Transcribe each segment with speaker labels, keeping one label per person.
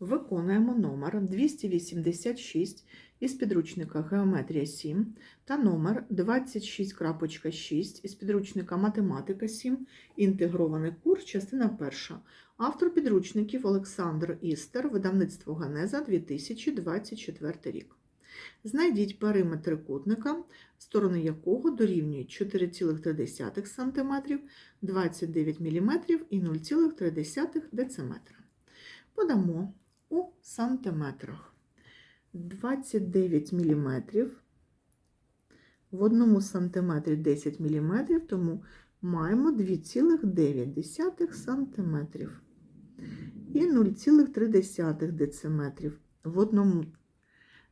Speaker 1: Виконуємо номер 286 із підручника Геометрія 7 та номер 26.6 із підручника Математика 7, інтегрований курс, частина перша. Автор підручників Олександр Істер, видавництво Генеза 2024 рік. Знайдіть периметр трикутника, сторони якого дорівнюють 4,3 см, 29 мм і 0,3 дециметра. Подамо у сантиметрах. 29 мм. В одному сантиметрі 10 мм, тому маємо 2,9 см і 0,3 дециметрів. В одному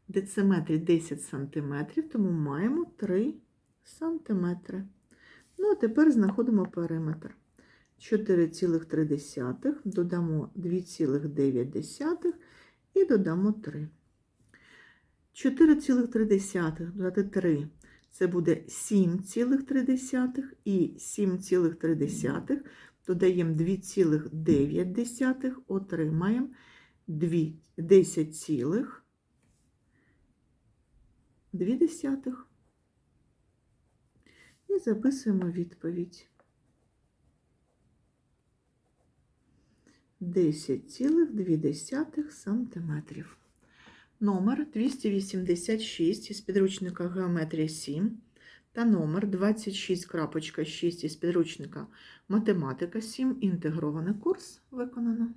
Speaker 1: дециметрі 10 см, тому маємо 3 см. Ну, а тепер знаходимо периметр. 4,3 додамо 2,9 і додамо 3. 4,3 додати 3 це буде 7,3 і 7,3 додаємо 2,9, отримаємо 10,2. І записуємо відповідь. 10,2 сантиметрів. Номер 286 із підручника Геометрія 7 та номер 26.6 із підручника Математика 7. Інтегрований курс виконано.